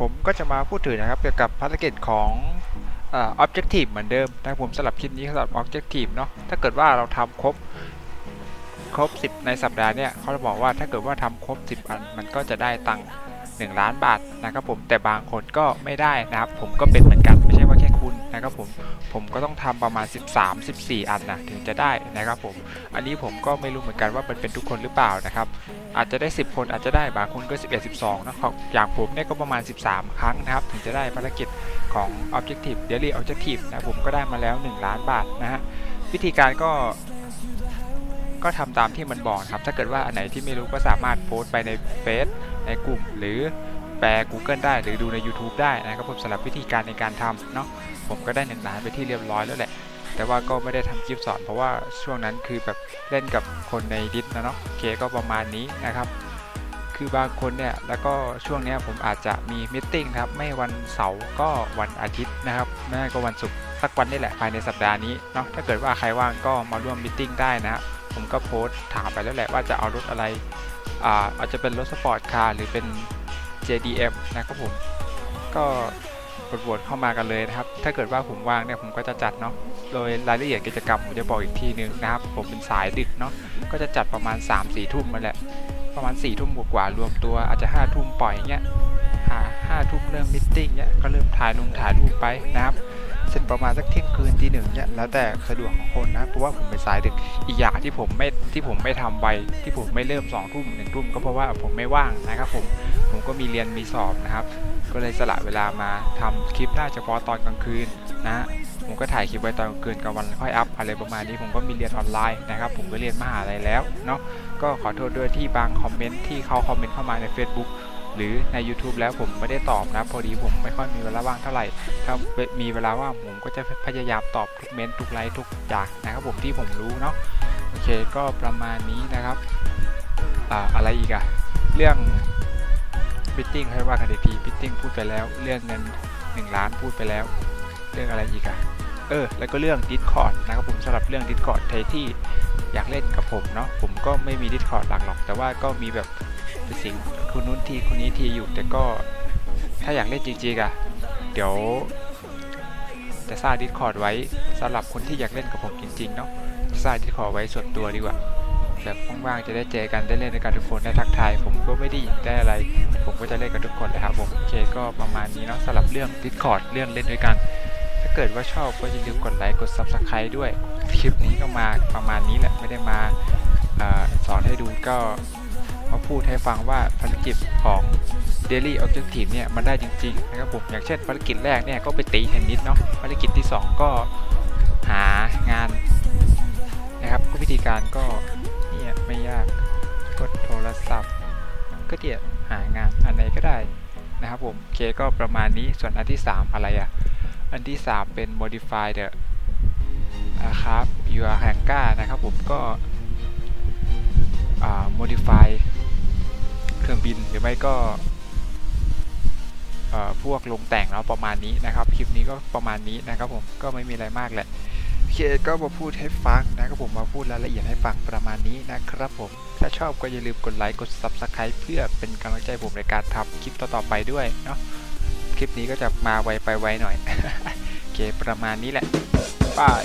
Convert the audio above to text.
ผมก็จะมาพูดถึงนะครับเกี่ยวกับภารกิจของออบเจกตีฟเหมือนเดิมนะผมสำหรับคลิปนี้สำหรับออบเจกตีฟเนาะถ้าเกิดว่าเราทำครบครบ 10 ในสัปดาห์เนี่ยเขาจะบอกว่าถ้าเกิดว่าทำครบ 10 อัน มันก็จะได้ตังค์1ล้านบาทนะครับผมแต่บางคนก็ไม่ได้นะครับ ผมก็เป็นเหมือนกัน นะครับผมผมก็ต้องทำประมาณ 13 14 อันนะถึงจะได้นะครับผมอันนี้ผมก็ไม่รู้เหมือนกันว่ามันเป็นทุกคนหรือเปล่านะครับอาจจะได้ 10 คนอาจจะได้บางคนก็ 11 12นะครับอย่างผมเนี่ยก็ประมาณ 13 ครั้งนะครับถึงจะได้ภารกิจของ Objective Daily Objective นะผมก็ได้มาแล้ว 1 ล้านบาทนะฮะวิธีการก็ก็ทำตามที่มันบอกครับ ถ้าเกิดว่าอันไหนที่ไม่รู้ก็สามารถโพสต์ไปในเฟซในกลุ่มหรือ แปล Google ได้หรือดูใน YouTube ได้นะครับผมสำหรับวิธีการในการทำเนาะผมก็ได้1ล้านไปที่เรียบร้อยแล้วแหละ แต่ว่าก็ไม่ได้ทำคลิปสอน เพราะว่าช่วงนั้นคือแบบเล่นกับคนในดิสนะเนาะโอเคก็ประมาณนี้นะครับ คือบางคนเนี่ยแล้วก็ช่วงนี้ผมอาจจะมีมิทติ้งครับไม่วันเสาร์ก็วันอาทิตย์นะครับไม่ก็วันศุกร์สักวันนี่แหละภายในสัปดาห์นี้เนาะถ้าเกิดว่าใครว่างก็มาร่วมมิทติ้งได้นะครับผมก็โพสต์ถามไปแล้วแหละว่าจะเอารถอะไรอ่าอาจจะเป็นรถสปอร์ตคาร์หรือเป็น JDM นะครับผม ก็กดโหวตเข้ามากันเลยนะครับ ถ้าเกิดว่าผมว่างเนี่ยผมก็จะจัดเนาะ โดยรายละเอียดกิจกรรมผมจะบอกอีกทีนึงนะครับ ผมเป็นสายดึกเนาะ ก็จะจัดประมาณ 3 4ทุ่มมาแหละ ประมาณ4ี่ทุ่มกว่ารวมตัวอาจจะ5้าทุ่มปล่อยเงี้ยหาห้าทุ่มเริ่มมิทติ้งเงี้ย ก็เริ่มถ่ายลงถ่ายรูปไปนะครับ เสร็จประมาณสักเที่ยงคืนทีหนึ่งเนี่ยแล้วแต่สะดวกของคนนะเพราะว่าผมเป็นสายดึกอีกอย่างที่ผมไม่ที่ผมไม่ทำไวที่ผมไม่เริ่ม2องทุ่มหนึ่งทุ่มก็เพราะว่าผมไม่ว่างนะครับผมผมก็มีเรียนมีสอบนะครับ ก็เลยสละเวลามาทำคลิปได้เฉพาะตอนกลางคืนนะฮะผมก็ถ่ายคลิปไว้ตอนกลางคืนกับวันค่อยอัพอะไรประมาณนี้ผมก็มีเรียนออนไลน์นะครับผมก็เรียนมหาลัยแล้วเนาะก็ขอโทษด้วยที่บางคอมเมนต์ที่เขาคอมเมนต์เข้ามาใน Facebook หรือใน YouTube แล้วผมไม่ได้ตอบนะพอดีผมไม่ค่อยมีเวลาว่างเท่าไหร่ ถ้ามีเวลาว่างผมก็จะพยายามตอบทุกเมนทุกไลค์ทุกอย่างนะครับผมที่ผมรู้เนาะโอเคก็ประมาณนี้นะครับอ่าอะไรอีกอะเรื่องบิทติ้งให้ว่ากันอีกทีบิทติ้งพูดไปแล้ว เรื่องเงิน1ล้านพูดไปแล้ว เรื่องอะไรอีกอะเออแล้วก็เรื่อง Discord นะครับผมสำหรับเรื่อง Discord ใครที่อยากเล่นกับผมเนาะผมก็ไม่มี Discord หลักหรอก แต่ว่าก็มีแบบ เป็นสิ่งคนนู้นทีคนนี้ทีอยู่แต่ก็ถ้าอยากเล่นจริงๆอะเดี๋ยวจะสร้าง Discord ไว้สำหรับคนที่อยากเล่นกับผมจริงๆเนาะสร้าง Discord ไว้ส่วนตัวดีกว่าแบบว่างๆจะได้เจอกันได้เล่นด้วยกันทุกคนได้ทักทาย ผมก็ไม่ได้ยินได้อะไร ผมก็จะเล่นกับทุกคนเลยครับผมโอเคก็ประมาณนี้เนาะสำหรับเรื่อง Discord เรื่องเล่นด้วยกัน ถ้าเกิดว่าชอบก็อย่าลืมกดไลค์กด Subscribe ด้วยคลิปนี้ก็มาประมาณนี้แหละไม่ได้มาอสอนให้ดูก็ พูดให้ฟังว่าภารกิจของ Daily Objective เนี่ยมันได้จริงๆนะครับผมอย่างเช่นภารกิจแรกเนี่ยก็ไปตีเทนนิสเนาะภารกิจที่ 2 ก็หางานนะครับก็วิธีการก็เนี่ยไม่ยากกดโทรศัพท์ ก็เดี๋ยวหางานอันไหนก็ได้นะครับผมโอเคก็ประมาณนี้ส่วนอันที่ 3 อะไรอะ่ะอันที่ 3 เป็น modify the นะครับ your hangar นะครับผมก็ modify บินหรือไม่ก็พวกลงแต่งแล้วประมาณนี้นะครับ คลิปนี้ก็ประมาณนี้นะครับผมก็ไม่มีอะไรมากแหละโอเคก็มาพูดให้ฟังนะครับผมมาพูดรายละเอียดให้ฟังประมาณนี้นะครับผม ถ้าชอบก็อย่าลืมกดไลค์กด Subscribe เพื่อเป็นกำลังใจผมในการทำคลิปต่อๆไปด้วยเนาะคลิปนี้ก็จะมาไวไปไวหน่อยโอเคประมาณนี้แหละบาย